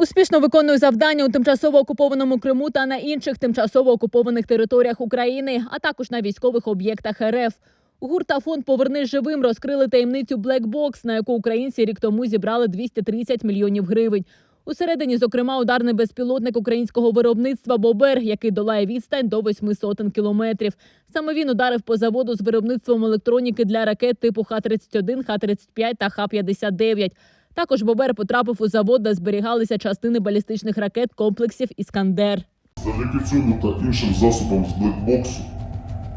Успішно виконує завдання у тимчасово окупованому Криму та на інших тимчасово окупованих територіях України, а також на військових об'єктах РФ. ГУР та фонд Повернись живим розкрили таємницю Box, на яку українці рік тому зібрали 230 мільйонів гривень. Усередині, зокрема, ударний безпілотник українського виробництва Бобер, який долає відстань до восьми сотень кілометрів. Саме він ударив по заводу з виробництвом електроніки для ракет типу Х-31, Х-35 та Х-59. Також Бобер потрапив у завод, де зберігалися частини балістичних ракет комплексів Іскандер. Завдяки цьому та іншим засобам з блекбоксу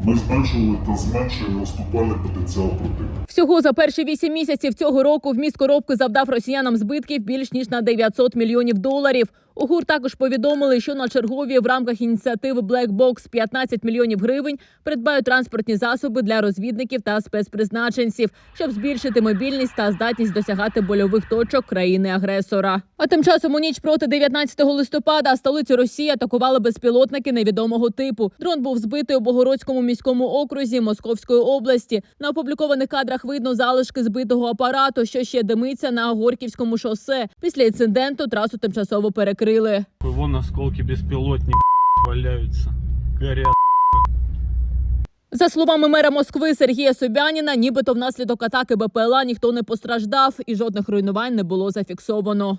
ми зменшували та зменшуємо наступальний потенціал противника. Всього за перші вісім місяців цього року вміст коробки завдав росіянам збитків більш ніж на 900 мільйонів доларів. У ГУР також повідомили, що на чергові в рамках ініціативи Black Box 15 мільйонів гривень придбають транспортні засоби для розвідників та спецпризначенців, щоб збільшити мобільність та здатність досягати больових точок країни-агресора. А тим часом у ніч проти 19 листопада столицю Росії атакували безпілотники невідомого типу. Дрон був збитий у Богородському міському окрузі Московської області. На опублікованих кадрах видно залишки збитого апарату, що ще димиться на Горківському шосе. Після інциденту трасу тимчасово перекрили. Вон осколки безпілотні валяються. Горять. За словами мера Москви Сергія Собяніна, нібито внаслідок атаки БПЛА ніхто не постраждав і жодних руйнувань не було зафіксовано.